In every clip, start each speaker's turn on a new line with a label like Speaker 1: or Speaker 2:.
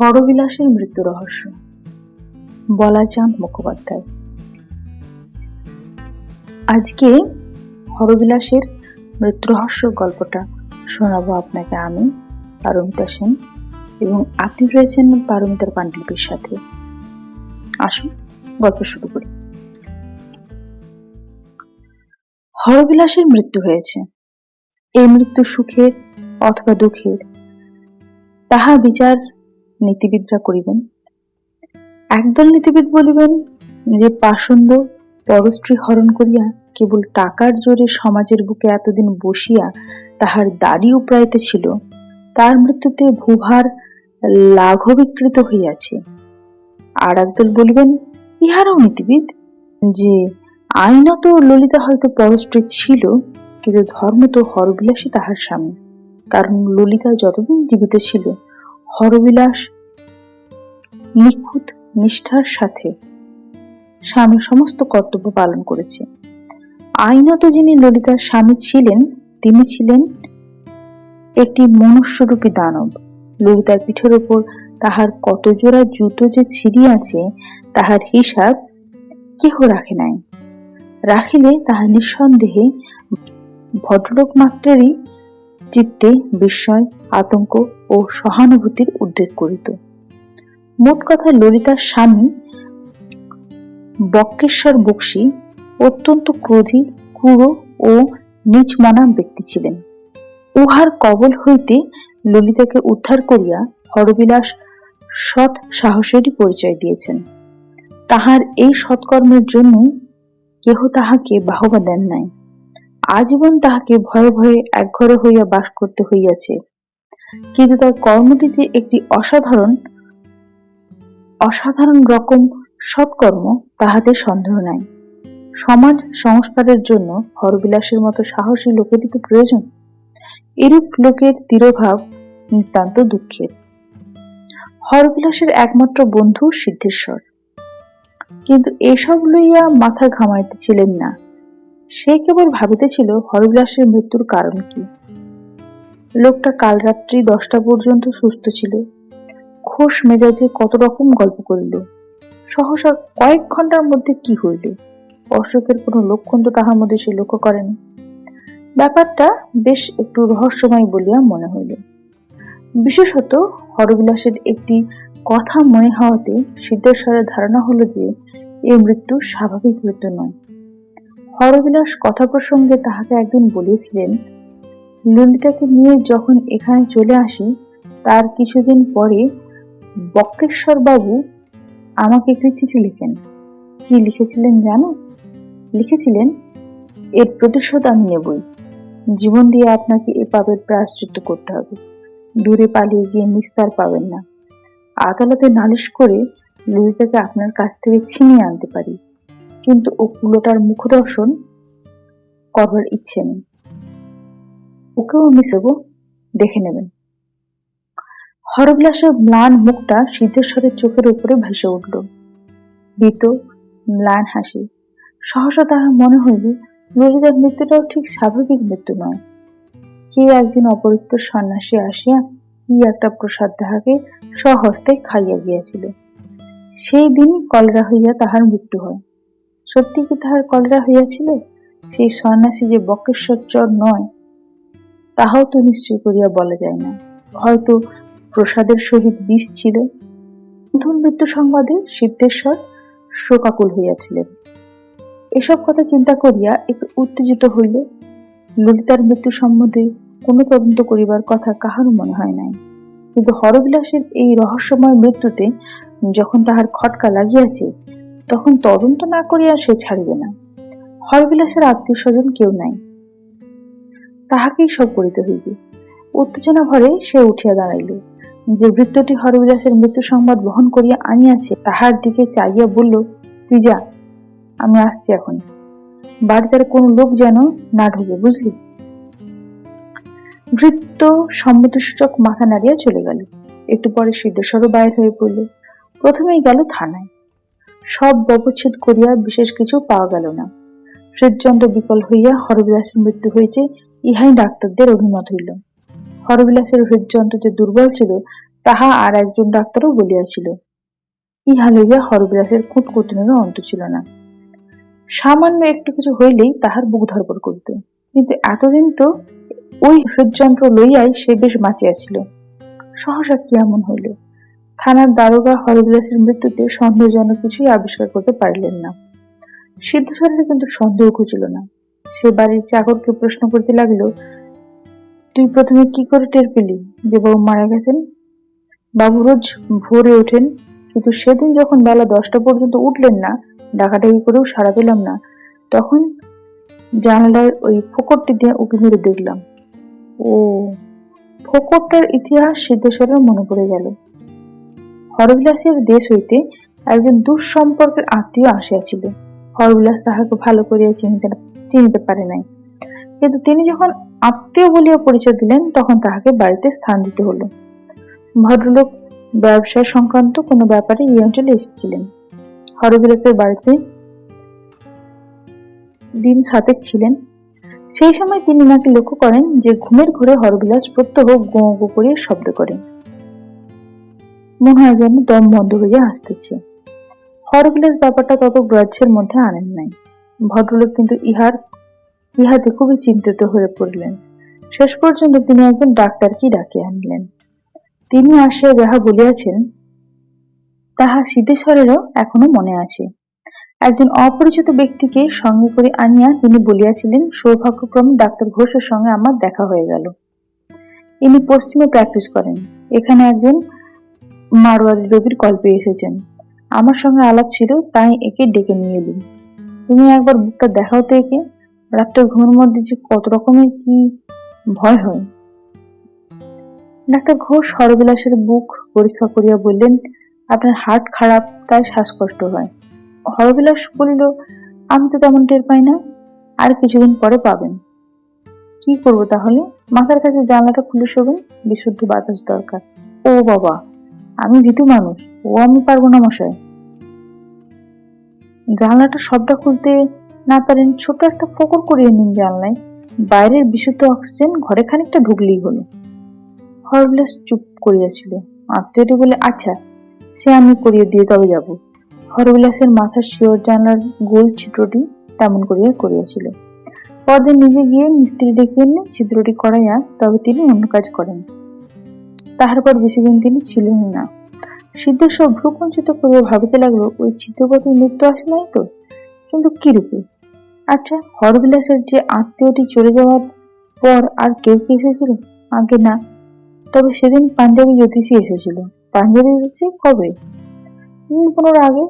Speaker 1: হরবিলাসের মৃত্যু রহস্য। বলাচাঁদ মুখোপাধ্যায়। আজকে হরবিলাসের মৃত্যু রহস্য গল্পটা শোনাবো আপনাকে আমি, পারমিতা সেন, এবং আপনি রয়েছেন পারমিতার পাণ্ডুলিপির সাথে। আসুন, গল্প শুরু করি। হরবিলাসের মৃত্যু হয়েছে। এই মৃত্যু সুখের অথবা দুঃখের, তাহা বিচার নীতিবিদরা করিবেন। একদল নীতিবিদ বলিবেন যে, পাষণ্ড পরস্ত্রী হরণ করিয়া কেবল টাকার জোরে সমাজের বুকে এতদিন বসিয়া তাহার দাড়ি উপড়াইতে ছিল তার মৃত্যুতে ভূভার লাঘবিকৃত হইয়াছে। আর একদল বলিবেন, ইহারাও নীতিবিদ? যে, আইনত ললিতা হয়তো পরশ্রী ছিল, কিন্তু ধর্ম তো হরবিলাসী তাহার স্বামী। কারণ ললিতা যতদিন জীবিত ছিল হরবিলাস, নিখুঁত নিষ্ঠার সাথে স্বামীর সমস্ত কর্তব্য পালন করেছে। আইনত যিনি ললিতার স্বামী ছিলেন, তিনি ছিলেন একটি মনুষ্যরূপী দানব। ললিতার পিঠের ওপর তাহার কত জোড়া জুতো যে ছিঁড়িয়াছে তাহার হিসাব কেহ রাখে নাই। রাখিলে তাহার নিঃসন্দেহে ভদ্রলোক মাত্রেরই চিত্তে বিস্ময়, আতঙ্ক ও সহানুভূতির উদ্রেক করিত। মোট কথা ললিতার স্বামী বক্রেশ্বর বক্সী অত্যন্ত ক্রোধী, ক্রূর ও নিচমনা ব্যক্তি ছিলেন। উহার কবল হইতে ললিতাকে উদ্ধার করিয়া হরবিলাস সৎ সাহসেরই পরিচয় দিয়েছেন। তাহার এই সৎকর্মের জন্যই কেহ তাহাকে বাহবা দেন নাই। আজীবন তাহাকে ভয়ে ভয়ে একঘরে হইয়া বাস করতে হইয়াছে। কিন্তু তার কর্মটি যে একটি অসাধারণ অসাধারণ রকম সৎকর্ম, তাহাতে সন্দেহ নাই। সমাজ সংস্কারের জন্য হরবিলাসের মতো সাহসী লোকেরই তো প্রয়োজন। এরূপ লোকের তিরোভাব নিতান্ত দুঃখের। হরবিলাসের একমাত্র বন্ধু সিদ্ধেশ্বর। কিন্তু এসব লইয়া মাথা ঘামাইতেছিলেন না। সে কেবল ভাবিতেছিল হরবিলাসের মৃত্যুর কারণ কি। লোকটা কাল রাত্রি দশটা পর্যন্ত সুস্থ ছিল। খোশ মেজাজে কত রকম গল্প করিল। সহসা কয়েক ঘণ্টার মধ্যে কি হইল? অসুখের কোনো লক্ষণ তো তাহার মধ্যে সে লক্ষ্য করেনি। ব্যাপারটা বেশ একটু রহস্যময় বলিয়া মনে হইল। বিশেষত হরবিলাসের একটি কথা মনে হওয়াতে সিদ্ধেশ্বরের ধারণা হলো যে এই মৃত্যু স্বাভাবিক মৃত্যু নয়। হরবিলাস কথা প্রসঙ্গে তাহাকে একদিন বলেছিলেন ললিতাকে নিয়ে যখন এখানে চলে আসি, তার কিছুদিন পরে বক্রেশ্বর বাবু আমাকে একটি চিঠি লিখেন। কি লিখেছিলেন জানো? লিখেছিলেন, এর প্রতিশোধ আমি নেবই। জীবন দিয়ে আপনাকে এ পাপের প্রায়শ্চিত্ত করতে হবে। দূরে পালিয়ে গিয়ে নিস্তার পাবেন না। আদালতে নালিশ করে ললিতাকে আপনার কাছ থেকে ছিনিয়ে আনতে পারি। কিন্তু ও কুলোটার মুখদর্শন করবার ইচ্ছে নেই। ওকেও আমি সেবো, দেখে নেবেন। হরবিলাসের ম্লান মুখটা সিদ্ধেশ্বরের চোখের উপরে ভেসে উঠল। ভীত, ম্লান হাসি। সহসা তাহার মনে হইল ললিতার মৃত্যুটাও ঠিক স্বাভাবিক মৃত্যু নয়। কে একজন অপরিচিত সন্ন্যাসী আসিয়া কি একটা প্রসাদ তাহাকে স্বহস্তে খাইয়া গিয়াছিল। সেই দিনই কলরা হইয়া তাহার মৃত্যু হয়। সত্যি কি তাহার কলরা হইয়াছিল? সেই সন্ন্যাসী যে বক্রেশ্বর চর নয়, তাহাও তো নিশ্চয় করিয়া বলা যায় না। হয়তো প্রসাদের সহিত বিষ ছিল। বন্ধুর মৃত্যু সংবাদে সিদ্ধেশ্বর শোকাকুল হইয়াছিলেন। এসব কথা চিন্তা করিয়া একটু উত্তেজিত হইল, ললিতার মৃত্যু সম্বন্ধে কোনো তদন্ত করিবার কথা কাহারও মনে হয় নাই। কিন্তু হরবিলাসের এই রহস্যময় মৃত্যুতে যখন তাহার খটকা লাগিয়াছে তখন তদন্ত না করিয়া সে ছাড়িবে না। হরবিলাসের আত্মীয় স্বজন কেউ নাই। তাহাকেই সব করিতে হইবে। উত্তেজনা ভরে সে উঠিয়া দাঁড়াইল। যে বৃত্তটি হরবিলাসের মৃত্যু সংবাদ বহন করিয়া আনিয়াছে, তাহার দিকে চাইয়া বলল, তুই যা, আমি আসছি এখন। বাড়িতে কোনো লোক যেন না ঢুকে, বুঝলি? ভৃত্য সম্মতিসূচক মাথা নাড়িয়া চলে গেল। একটু পরে সিদ্ধেশ্বরও বাইর হয়ে পড়ল। প্রথমেই গেল থানায়। সব ব্যবচ্ছেদ করিয়া বিশেষ কিছু পাওয়া গেল না। হৃদযন্ত্র বিকল হইয়া হরবিলাসের মৃত্যু হয়েছে ইহাই ডাক্তারদের অভিমত হইল। হরবিলাসের হৃদযন্ত্র যে দুর্বল ছিল, তাহা আর একজন ডাক্তারও বলিয়াছিল। ইহা লইয়া হরবিলাসের কুটকুটনেরও অন্ত ছিল না। সামান্য একটু কিছু হইলেই তাহার বুক ধরপড় করিত। কিন্তু এতদিন তো ওই হৃদযন্ত্র লইয়াই সে বেশ বাঁচিয়াছিল। সহসা কি এমন হইল? থানার দারোগা হরবিলাসের মৃত্যুতে সন্দেহজনক কিছুই আবিষ্কার করতে পারলেন না। সিদ্ধেশ্বরের কিন্তু সন্দেহ খুঁজিল না। সে বাড়ির চাকরকে প্রশ্ন করতে লাগল, তুই প্রথমে কি করে টের পেলি যে বাবু মারা গেছেন? বাবু রোজ ভোরে ওঠেন, কিন্তু সেদিন যখন বেলা দশটা পর্যন্ত উঠলেন না, ডাকাডাকি করেও সাড়া পেলাম না, তখন জানালার ওই ফোকরটি দিয়ে উঁকি মেরে দেখলাম। ও ফোকরটার ইতিহাস সিদ্ধেশ্বরের মনে পড়ে গেল। হরবিলাসের দেশ হইতে একজন দুঃসম্পর্কের আত্মীয় আসিয়াছিল। হরবিলাস তাহাকে ভালো করিয়া চিনতে চিনতে পারে নাই। কিন্তু তিনি যখন আত্মীয় বলিয়া পরিচয় দিলেন, তখন তাহাকে বাড়িতে স্থান দিতে হলো। ভদ্রলোক ব্যবসায় সংক্রান্ত কোনো ব্যাপারে এই অঞ্চলে এসেছিলেন। হরবিলাসের বাড়িতে দিন সাতেক ছিলেন। সেই সময় তিনি নাকি লক্ষ্য করেন যে ঘুমের ঘরে হরবিলাস প্রত্যহ গো গো করিয়া শব্দ করেন। মনে হয় যেন দম বন্ধ হইয়া আসতেছে। হরবিলাস ব্যাপারটা তত গ্রাহ্যের মধ্যে আনেন নাই। ভদ্রলোক কিন্তু ইহার, ইহাতে খুবই চিন্তিত হয়ে পড়লেন। শেষ পর্যন্ত তিনি একজন ডাক্তারকে ডাকিয়ে আনলেন। তিনি আসিয়া যাহা বলিয়াছেন, তাহা সিদ্ধেশ্বরেরও এখনও মনে আছে। একজন অপরিচিত ব্যক্তিকে সঙ্গে করে আনিয়া তিনি বলিয়াছিলেন, সৌভাগ্যক্রমে ডাক্তার ঘোষের সঙ্গে আমার দেখা হয়ে গেল। ইনি পশ্চিমে প্র্যাকটিস করেন। এখানে একজন মারোয়ারি রোগীর কল্পে এসেছেন। আমার সঙ্গে আলাপ ছিল, তাই একে ডেকে নিয়ে এলি তুমি একবার বুকটা দেখাও তো একে। রাত্রে ঘুমের মধ্যে যে কত রকমের কি ভয় হয়। ডাক্তার ঘোষ হরবিলাসের বুক পরীক্ষা করিয়া বললেন, আপনার হার্ট খারাপ, তাই শ্বাসকষ্ট হয়। হরবিলাস বলিল, আমি তো তেমন টের পাই না। আর কিছুদিন পরে পাবেন। কি করব তাহলে? মাথার কাছে জানলাটা খুলে শোবেন বিশুদ্ধ বাতাস দরকার। ও বাবা! আমি ভীতু মানুষ, ও আমি পারব না মশাই। জানলাটা সবটা খুলতে না পারেন ছোট একটা ফোকর করিয়ে নিন জানলায়। বাইরের বিশুদ্ধ অক্সিজেন ঘরে খানিকটা ঢুকলেই হলো। হরবিলাস চুপ করিয়াছিল। আত্মীয়টি বলে আচ্ছা সে আমি করিয়ে দিয়ে তবে যাব। হরবিলাসের মাথার শিওর জানার গোল ছিদ্রটি তেমন করিয়া করিয়াছিল। পরদিন নিজে গিয়ে মিস্ত্রি ডেকে এনে ছিদ্রটি করাইয়া তবে তিনি অন্য কাজ করেন। তাহার পর বেশিদিন তিনি ছিলেন না। সিদ্ধেশ্বর ভ্রুকুঞ্চিত করিয়া ভাবিতে লাগল, ওই ছিদ্রপতি মৃত্যু আসে নাই তো? কিন্তু কি রূপে আচ্ছা হরবিলাসের যে আত্মীয়টি চলে যাওয়ার পর আর কেউ কি এসেছিল? আগে না। তবে সেদিন পাঞ্জাবি জ্যোতিষী এসেছিল। পাঞ্জাবি এসেছে কবে? দিন পনেরো আগে।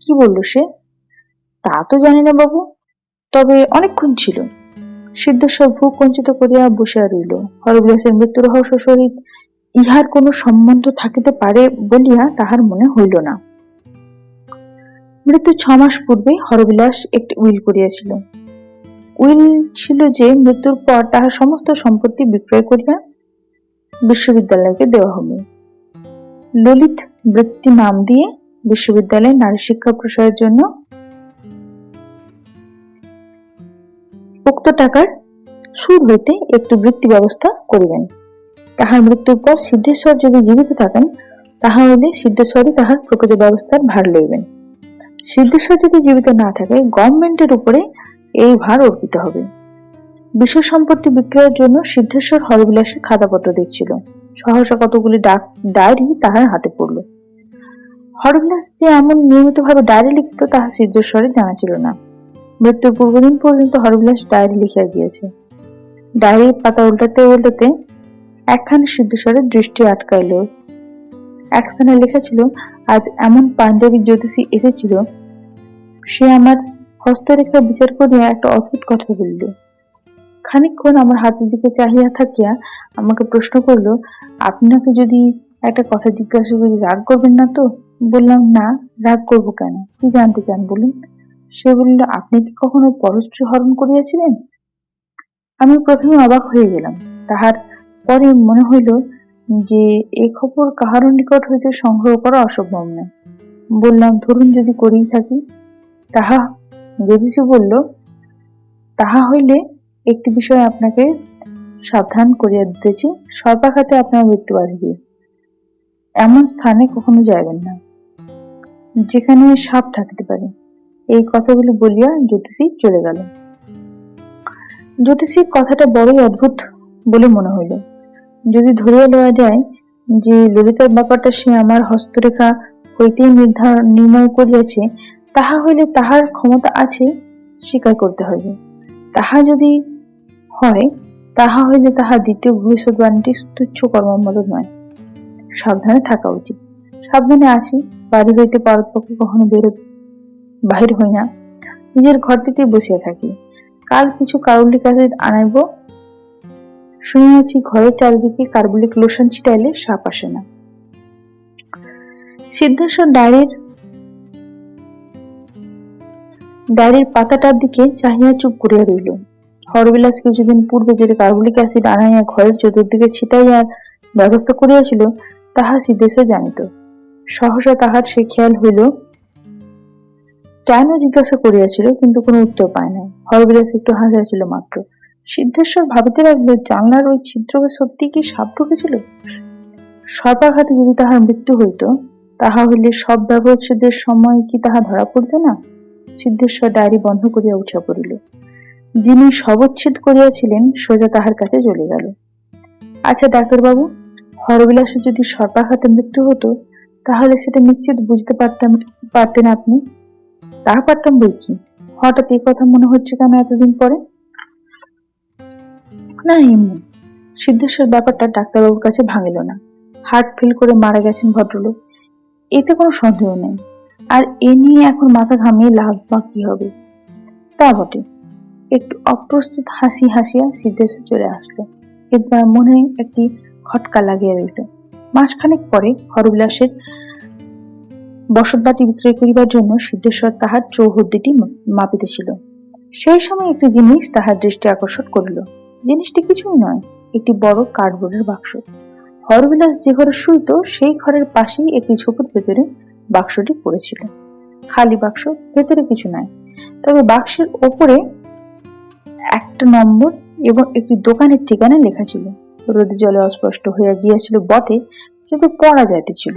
Speaker 1: কি বলল সে? তা তো জানি না বাবু। তবে অনেকক্ষণ ছিল। সিদ্ধেশ্বর ভূ কঞ্চিত করিয়া বসিয়া রইল। হরবিলাসের মৃত্যু রহস্য সহিত ইহার কোনো সম্বন্ধ থাকিতে পারে বলিয়া তাহার মনে হইল না। মৃত্যু ছ মাস পূর্বে হরবিলাস একটি উইল করিয়াছিল। উইল ছিল যে মৃত্যুর পর তাহার সমস্ত সম্পত্তি বিক্রয় করিয়া বিশ্ববিদ্যালয়কে দেওয়া হবে। ললিত বৃত্তি নাম দিয়ে বিশ্ববিদ্যালয়ে নারী শিক্ষা প্রসারের জন্য উক্ত টাকার সুদ হইতে একটু বৃত্তি ব্যবস্থা করিবেন তাহার মৃত্যুর পর সিদ্ধেশ্বর যদি জীবিত থাকেন তাহা হইলে সিদ্ধেশ্বরই তাহার প্রকৃত ব্যবস্থার ভার লইবেন। সিদ্ধেশ্বর যদি জীবিত না থাকে, গভর্নমেন্টের উপরে এই ভার অর্পিত হবে। বিষয় সম্পত্তি বিক্রয়ের জন্য সিদ্ধেশ্বর হরবিলাসের খাতাপত্র দেখছিল সহসা কতগুলি ডাক, ডায়েরি তাহার হাতে পড়ল। হরবিলাস যে এমন নিয়মিতভাবে ডায়েরি লিখিত, তাহা সিদ্ধেশ্বরের জানা ছিল না। মৃত্যুর পূর্বদিন পর্যন্ত হরবিলাস ডায়েরি লিখিয়া গিয়েছে। ডায়েরির পাতা উল্টাতে উল্টাতে একখানি সিদ্ধস্বরের দৃষ্টি আটকাইল। এক স্থানে লেখা ছিল আজ এমন পাঞ্জাবি জ্যোতিষী এসেছিল, সে আমার হস্তরেখা বিচার করিয়া একটা অদ্ভুত কথা বলিল। খানিকক্ষণ আমার হাতের দিকে চাহিয়া থাকিয়া আমাকে প্রশ্ন করল, আপনাকে যদি একটা কথা জিজ্ঞাসা করি, রাগ করবেন না তো? বললাম, না, রাগ করব কেন? কি জানতে চান বলুন? সে বলল, আপনি কি কখনো পরশ্রী হরণ করিয়াছিলেন? আমি প্রথমে অবাক হয়ে গেলাম। তাহার পরে মনে হইল যে এ খবর কাহারও নিকট হইতে সংগ্রহ করা অসম্ভব নয়। বললাম, ধরুন যদি করেই থাকি? তাহা জ্যোতিষী বলল, তাহা হইলে একটি বিষয় আপনাকে সাবধান করিয়া দিতেছি। সর্বাঘাতে আপনার মৃত্যু আসবে। এমন স্থানে কখনো যাইবেন না, যেখানে সাপ থাকতে পারে। এই কথাগুলো বলিয়া জ্যোতিষী চলে গেল। জ্যোতিষীর কথাটা বড়ই অদ্ভুত বলে মনে হইল। যদি ধরিয়া লওয়া যায় যে ললিতার ব্যাপারটা সে আমার হস্তরেখা হইতেই নির্ধারণ নির্ণয় করিয়াছে, তাহা হইলে তাহার ক্ষমতা আছে, স্বীকার করতে হইবে। তাহা যদি হয়, তাহা হইলে তাহা দ্বিতীয় ভবিষ্যৎবাণীটি তুচ্ছ কর্মের নয়। সাবধানে থাকা উচিত। সাবধানে আছি বাড়ি হইতে পক্ষে কখনো বেরো বাহির হই না। নিজের ঘরটিতে বসিয়া থাকি। কাল কিছু কারুলিক অ্যাসিড আনাইব শুনিয়াছি ঘরের চারিদিকে কার্বলিক লোশন ছিটাইলে সাপ আসে না। সিদ্ধেশ্বর ডায়ের ডায়ের পাতাটার দিকে চাহিয়া চুপ করিয়া রইল। হরবিলাস কিছুদিন পূর্বে যে কার্বলিক অ্যাসিড আনাইয়া ঘরের চতুর্দিকে ছিটাইয়ার ব্যবস্থা করিয়াছিল, তাহা সিদ্ধেশ্বর জানিত। সহসা তাহার সে খেয়াল হইল কেন জিজ্ঞাসা করিয়াছিল, কিন্তু কোনো উত্তর পায় নাই। হরবিলাস একটু হাসিয়াছিল মাত্র। সিদ্ধেশ্বর ভাবিতে লাগল জানলার ওই ছিদ্রকে সত্যি কি সাপ ঢুকেছিল? সর্বাঘাতে যদি তাহার মৃত্যু হইত, তাহা হইলে সব ব্যবচ্ছেদের সময় কি তাহা ধরা পড়ত না? সিদ্ধেশ্বর ডায়েরি বন্ধ করিয়া উঠা পড়িল। যিনি শবচ্ছেদ করিয়াছিলেন, সোজা তাহার কাছে চলে গেল। আচ্ছা ডাক্তারবাবু হরবিলাসের যদি সর্বাঘাতে মৃত্যু হতো তাহলে সেটা নিশ্চিত বুঝতে পারতাম, পারতেন আপনি? তা পারতাম বই কি? হঠাৎ এই কথা মনে হচ্ছে কেন এতদিন পরে? না এমনি সিদ্ধেশ্বর ব্যাপারটা ডাক্তারবাবুর কাছে ভাঙিল না। হার্ট ফেল করে মারা গেছেন ভদ্রলোক। এতে কোনো সন্দেহ নেই। আর এ নিয়ে এখন মাথা ঘামিয়ে লাভ বা কি হবে? তা বটে। একটু অপ্রস্তুত হাসি হাসিয়া সিদ্ধেশ্বর চলে আসলো। এবার মনে একটি খটকা লাগিয়া রইল। মাসখানেক পরে হরবিলাসের বসতবাটি বিক্রয় করিবার জন্য সিদ্ধেশ্বর তাহার চৌহদ্দিটি মাপিতেছিল। সেই সময় একটি জিনিস তাহার দৃষ্টি আকর্ষণ করিল। জিনিসটি কিছুই নয়, একটি বড় কার্ডবোর্ডের বাক্স। হরবিলাস যে ঘরে শুইত, সেই ঘরের পাশেই একটি ঝোপের ভেতরে বাক্সটি পড়েছিল। খালি বাক্স, ভেতরে কিছু নাই তবে বাক্সের ওপরে একটা নম্বর এবং একটি দোকানের ঠিকানা লেখা ছিল। রোদে জলে অস্পষ্ট হইয়া গিয়াছিল বটে, কিন্তু পড়া যাইতেছিল।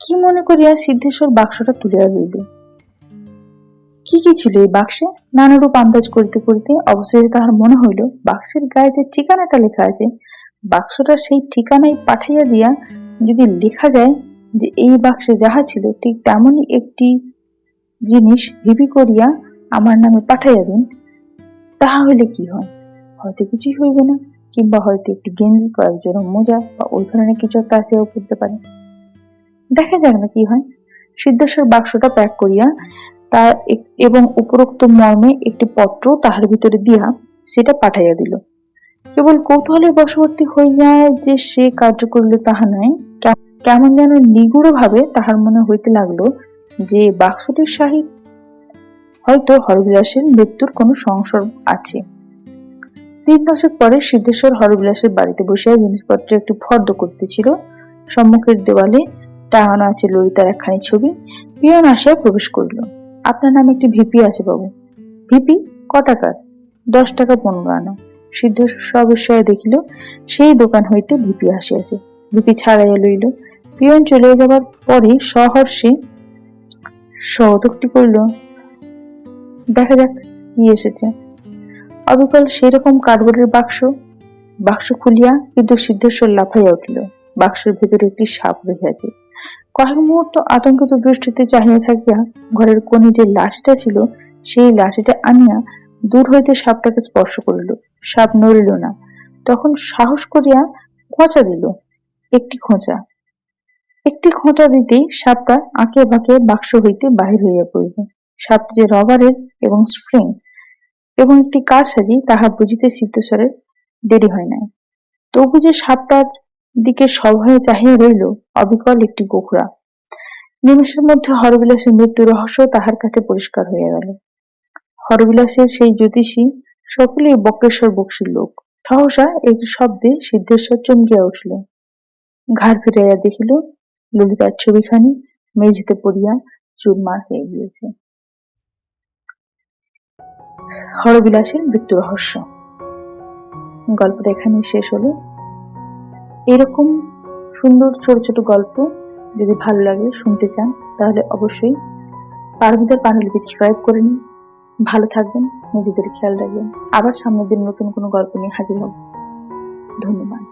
Speaker 1: কি মনে করিয়া সিদ্ধেশ্বর বাক্সটা তুলিয়া রইল কি কি ছিল এই বাক্সে? নানারূপ আন্দাজ করিতে করিতে অবশেষে তাহার মনে হইল, বাক্সের গায়ে যে ঠিকানাটা লেখা আছে, বাক্সটা সেই ঠিকানায় পাঠাইয়া দিয়া যদি লেখা যায় যে এই বাক্সে যাহা ছিল, ঠিক তেমনই একটি জিনিস ভিবি করিয়া আমার নামে পাঠাইয়া দিন, তাহা হইলে কি হয়? হয়তো কিছুই হইবে না, কিংবা হয়তো একটি গেঞ্জি, কয়েকজন মোজা বা ওই ধরনের কিছু একটা আসেও করতে পারে। দেখা যাক না কি হয়। সিদ্ধেশ্বর বাক্সটা প্যাক করিয়া তার এবং উপরোক্ত মর্মে একটি পত্র তাহার ভিতরে দিয়া সেটা পাঠাইয়া দিল। কেবল কৌতূহলের বশবর্তী হইয়া যে সে কার্য করিল তাহা নয় কেমন যেন নিগুড় ভাবে তাহার মনে হইতে লাগল যে বাক্সটির সাহিত হয়তো হরবিলাসের মৃত্যুর কোনো সংসর্গ আছে। তিন দশক পরে সিদ্ধেশ্বর হরবিলাসের বাড়িতে বসিয়া জিনিসপত্র একটি ফর্দ করতেছিল। সম্মুখের দেওয়ালে টাঙানো আছে ললিতার একখানি ছবি। পিয়ন আসিয়া প্রবেশ করিল। আপনার নামে একটি ভিপি আছে বাবু। ভিপি ক টাকার দশ টাকা পনেরো আনা। সিদ্ধ সবিস্ময়ে দেখিল, সেই দোকান হইতে ভিপি আসিয়াছে। ভিপি ছাড়াইয়া লইল। পিয়ন চলে যাবার পরে সহর্ষে সহদক্তি করিল, দেখা যাক কি এসেছে। অবিকল সেরকম কার্ডবোর্ডের বাক্স বাক্স খুলিয়া কিন্তু সিদ্ধেশ্বর লাফাইয়া উঠিল। বাক্সের ভিতরে একটি সাপ রহিয়াছে। কয়েক মুহূর্ত আতঙ্কিত দৃষ্টিতে চাহিয়া থাকিয়া ঘরের কোণে যে লাঠিটা ছিল, সেই লাঠিটা আনিয়া দূর হইতে সাপটাকে স্পর্শ করিল। সাপ নড়িল না। তখন সাহস করিয়া খোঁচা দিল। একটি খোঁচা। একটি খোঁচা দিতেই সাপটা আঁকে বাঁকে বাক্স হইতে বাহির হইয়া পড়িল। সাপটি যে রবারের এবং স্প্রিং এবং একটি কার সাজি তাহা বুঝিতে সিদ্ধস্বরের দেরি হয় নাই। তবু যে সাপটার দিকে সভয়ে চাহিয়া রইল অবিকল একটি গোখরা। নিমেষের মধ্যে হরবিলাসের মৃত্যু রহস্য তাহার কাছে পরিষ্কার হইয়া গেল। হরবিলাসের সেই জ্যোতিষী সকলেই বক্রেশ্বর বক্সির লোক। সহসা একটি শব্দে সিদ্ধেশ্বর চমকিয়া উঠিল। ঘাড় ফিরাইয়া দেখিল, ললিতার ছবিখানি মেঝেতে পড়িয়া চুরমার হয়ে গিয়েছে। হরবিলাসের মৃত্যু রহস্য। গল্পটা এখানে শেষ হলো। এরকম সুন্দর ছোট ছোট গল্প যদি ভালো লাগে, শুনতে চান, তাহলে অবশ্যই পারমিতার পাণ্ডুলিপি সাবস্ক্রাইব করে নিন। ভালো থাকবেন, নিজেদের খেয়াল রাখবেন। আবার সামনের দিন নতুন কোনো গল্প নিয়ে হাজির হব। ধন্যবাদ।